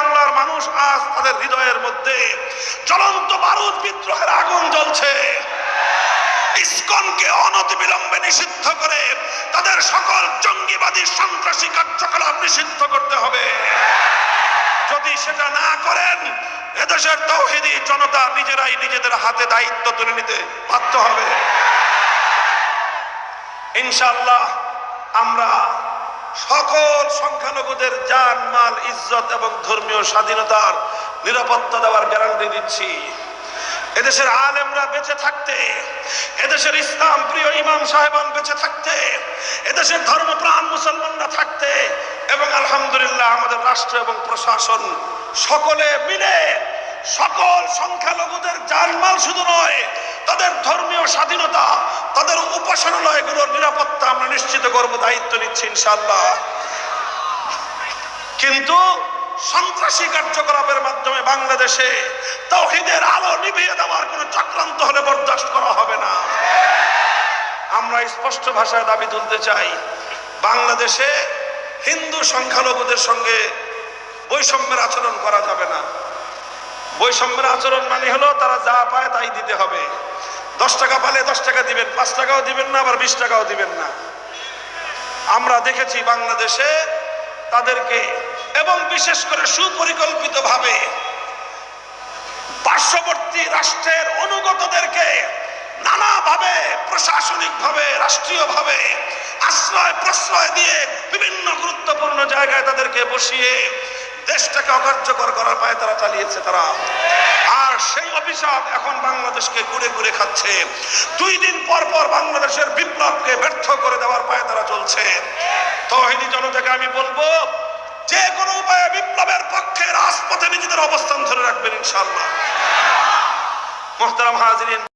বাংলার মানুষ আজ তাদের হৃদয়ের মধ্যে জ্বলন্ত বারুদ বিদ্রোহের আগুন জ্বলছে। অনতিবিলম্বে নিষিদ্ধ করে তাদের সকল জঙ্গিবাদী সন্ত্রাসী কার্যকলাপ নিষিদ্ধ করতে হবে। যদি সেটা না করেন, এদেশের তৌহিদি জনতা নিজেরাই নিজেদের হাতে দায়িত্ব তুলে নিতে বাধ্য হবে। ইনশাআল্লাহ আমরা সকল সংখ্যালঘুদের জান, মাল, ইজ্জত এবং ধর্মীয় স্বাধীনতার নিরাপত্তা দেওয়ার গ্যারান্টি দিচ্ছি। এদেশের আলেমরা বেঁচে থাকতে, এদেশের ইসলাম প্রিয় ইমাম সাহেবান বেঁচে থাকতে, এদেশের ধর্মপ্রাণ মুসলমানরা থাকতে এবং আলহামদুলিল্লাহ আমাদের রাষ্ট্র এবং প্রশাসন সকলে মিলে সকল সংখ্যালঘুদের জানমাল শুধু নয়, তাদের ধর্মীয় স্বাধীনতা, তাদের উপাসনালয়গুলোর নিরাপত্তা আমরা নিশ্চিত করব, দায়িত্ব নিচ্ছি ইনশাআল্লাহ। কিন্তু সন্ত্রাসী কার্যকলাপের মাধ্যমে বাংলাদেশে তৌহিদের আলো নিভিয়ে দেওয়ার কোনো চক্রান্ত হলে বরদাস্ত করা হবে না। আমরা স্পষ্ট ভাষায় দাবি তুলতে চাই, বাংলাদেশে হিন্দু সংখ্যালঘুদের সঙ্গে বৈষম্যের আচরণ করা যাবে না। বৈষম্যের আচরণ মানে হলো তারা যা পায় তাই দিতে হবে। দশ টাকা পালে দশ টাকা দিবেন, পাঁচ টাকাও দিবেন না, আবার বিশ টাকাও দিবেন না। আমরা দেখেছি বাংলাদেশে তাদেরকে এবং বিশেষ করে সুপরিকল্পিতভাবে পার্শ্ববর্তী রাষ্ট্রের অনুগতদেরকে নানাভাবে, প্রশাসনিকভাবে, রাষ্ট্রীয়ভাবে আশ্রয়, প্রশ্রয় দিয়ে বিভিন্ন গুরুত্বপূর্ণ জায়গায় তাদেরকে বসিয়ে দেশটাকে অকার্যকর করার পায়ে তারা চালিয়েছে তারা। আর সেই অভিশাপ এখন বাংলাদেশকে ঘুরে ঘুরে খাচ্ছে। দুই দিন পর পর বাংলাদেশের বিপ্লবকে ব্যর্থ করে দেওয়ার পায়ে তারা চলছে। তহিদি জনতাকে আমি বলব, যে কোনো উপায়ে বিপ্লবের পক্ষে রাজপথে নিজেদের অবস্থান ধরে রাখবেন ইনশাল্লাহ মোহতারাম হাজিরিন।